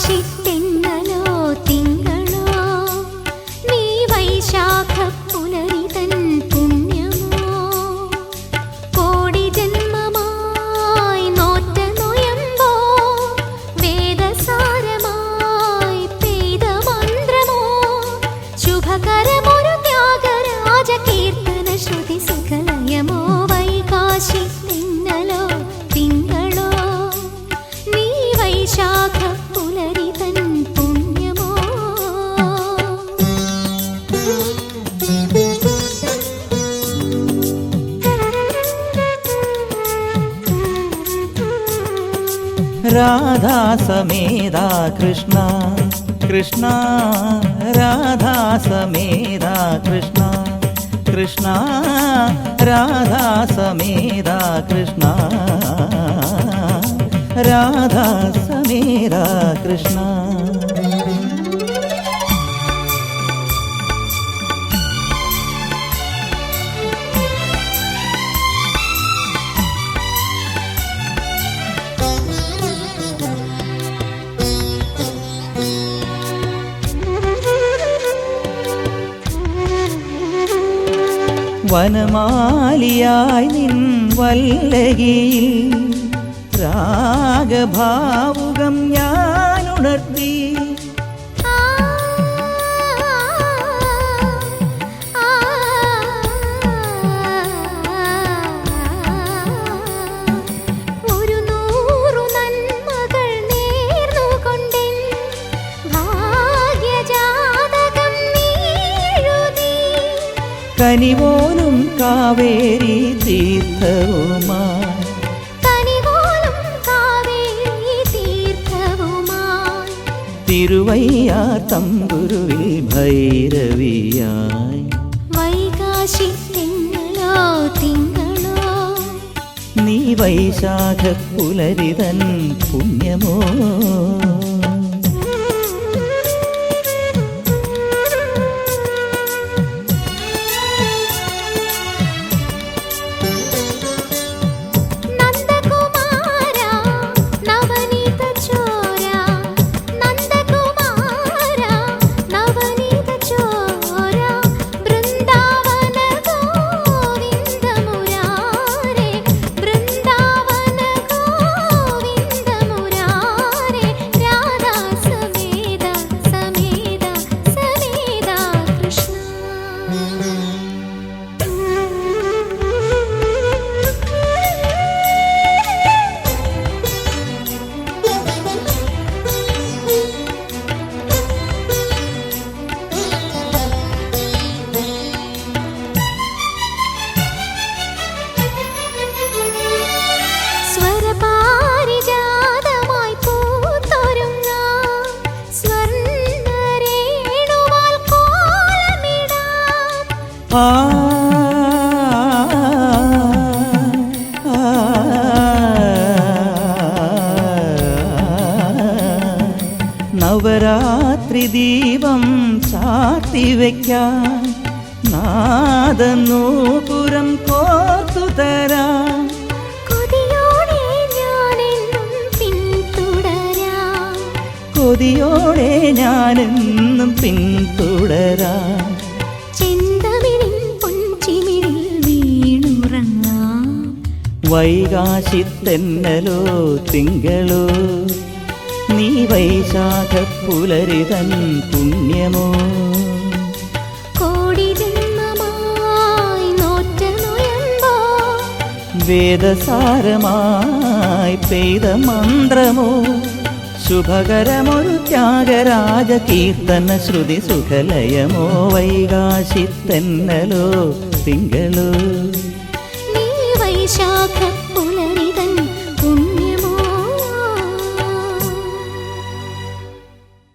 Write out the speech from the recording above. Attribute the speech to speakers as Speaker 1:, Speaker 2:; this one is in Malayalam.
Speaker 1: വൈകാശി
Speaker 2: രാധാ സമേതാ കൃഷ്ണ കൃഷ്ണ രാധാ സമേതാ കൃഷ്ണ കൃഷ്ണ രാധാ സമേതാ കൃഷ്ണ രാധാ സമേതാ കൃഷ്ണ വനമാലിയായി നിൻ വല്ലകിൽ രാഗഭാവുകം ഞാനുണർത്തി കനിപോലും കാവേരി തീർത്ഥവുമായി. തിരുവയ്യാർ തമ്പുരുവിൽ ഭൈരവിയായി.
Speaker 1: വൈകാശി തിങ്കളോ തിങ്കളോ?
Speaker 2: നീ വൈശാഖ പുലരിതൻ പുണ്യമോ? നവരാത്രി ദീപം ചാർത്തി വയ്ക്കാൻ നാദനൂപുരം കോർത്തു തരാം.
Speaker 1: കൊതിയോടെ ഞാനെന്നും പിന്തുടരാം.
Speaker 2: വൈകാശി തെന്നലോ തിങ്കളോ നീ വൈശാഖ പുലരിതൻ പുണ്യമോ വേദസാരമായി പെയ്ത മന്ത്രമോ? ശുഭകരമൊരു ത്യാഗരാജ കീർത്തന ശ്രുതി സുഖലയമോ? വൈകാശിത്തെന്നലോ തിങ്കളോ?
Speaker 1: നീ വൈശാഖ പുലരി